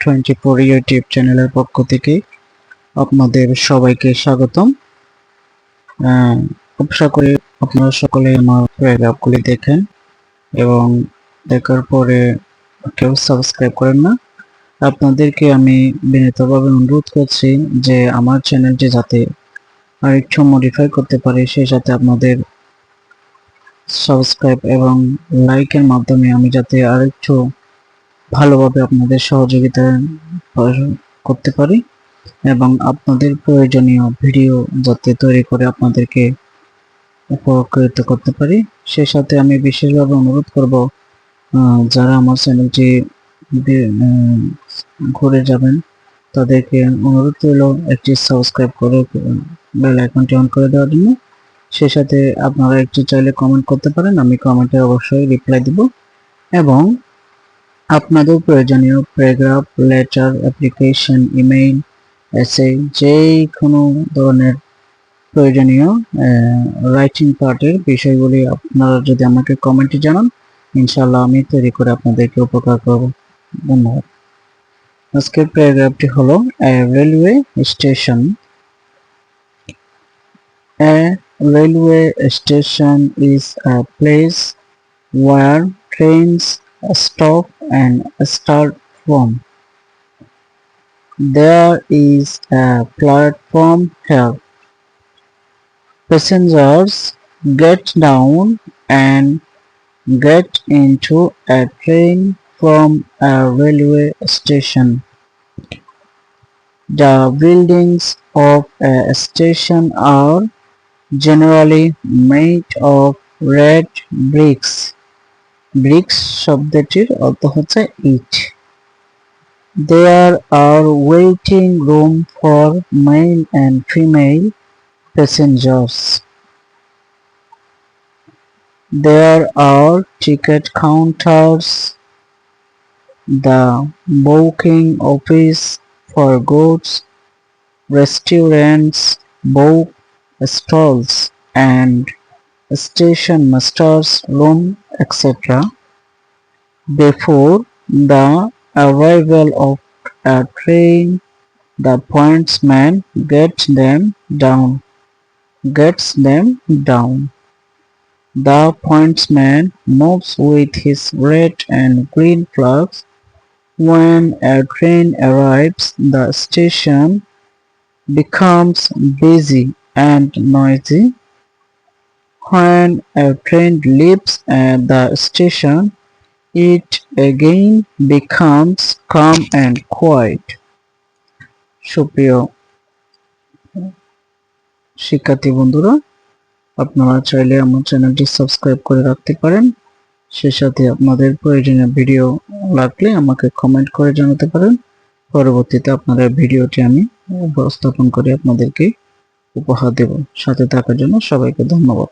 Twenty four YouTube চ্যানেলের পক্ষ থেকে আপনাদের সবাইকে স্বাগতম। আশা করি আপনারা সকলে আমার প্যারাগ্রাফগুলি দেখেন এবং দেখার পরে কেউ সাবস্ক্রাইব করেন না। আপনাদেরকে আমি বিনীতভাবে অনুরোধ করছি যে আমার চ্যানেলটি যাতে আরেকটু মডিফাই করতে পারি সেই সাথে আপনাদের সাবস্ক্রাইব এবং লাইকের মাধ্যমে আমি যাতে আরেকটু ভালোভাবে আপনাদের সহযোগিতা করতে পারি এবং আপনাদের প্রয়োজনীয় ভিডিও যাতে তৈরি করে আপনাদেরকে উপকৃত করতে পারি। সেই সাথে আমি বিশেষভাবে অনুরোধ করব যারা আমার চ্যানেলটি ঘুরে যাবেন, তাদেরকে অনুরোধ রইল একটি সাবস্ক্রাইব করে বেল আইকনটি অন করে দেওয়ার জন্য। সেই সাথে আপনারা একটু চাইলে কমেন্ট করতে পারেন, আমি কমেন্টে অবশ্যই রিপ্লাই দিব। এবং আপনাদের প্রয়োজনীয় প্যারাগ্রাফ লেটার অ্যাপ্লিকেশন ইমেইল এসে যেই কোনো ধরনের প্রয়োজনীয় রাইটিং পার্টের বিষয়গুলি আপনারা যদি আমাকে কমেন্টে জানান ইনশাল্লাহ আমি তৈরি করে আপনাদেরকে উপকার করব। ধন্যবাদ। আজকের প্যারাগ্রাফটি হলো railway station A railway station is a place where trains stop and start from. There is a platform here. Passengers get down and get into a train from a railway station. The buildings of a station are generally made of red bricks. Bricks শব্দটির অর্থ হচ্ছে ইট। There are waiting room for male and female passengers there are ticket counters the booking office for goods restaurants book stalls and station master's room etc. Before the arrival of a train, the pointsman gets them down. Gets them down. The pointsman moves with his red and green flags. When a train arrives, the station becomes busy and noisy. When a train leaves at the station, it again becomes calm and quiet. সুপ্রিয় শিক্ষার্থী বন্ধুরা আপনারা চাইলে আমার চ্যানেলটি subscribe করে রাখতে পারেন। সে সাথে আপনাদের প্রয়োজনীয় ভিডিও লাগলে আমাকে কমেন্ট করে জানাতে পারেন। পরবর্তীতে আপনাদের ভিডিওটি আমি উপস্থাপন করে আপনাদেরকে উপহার দেব। সাথে থাকার জন্য সবাইকে ধন্যবাদ।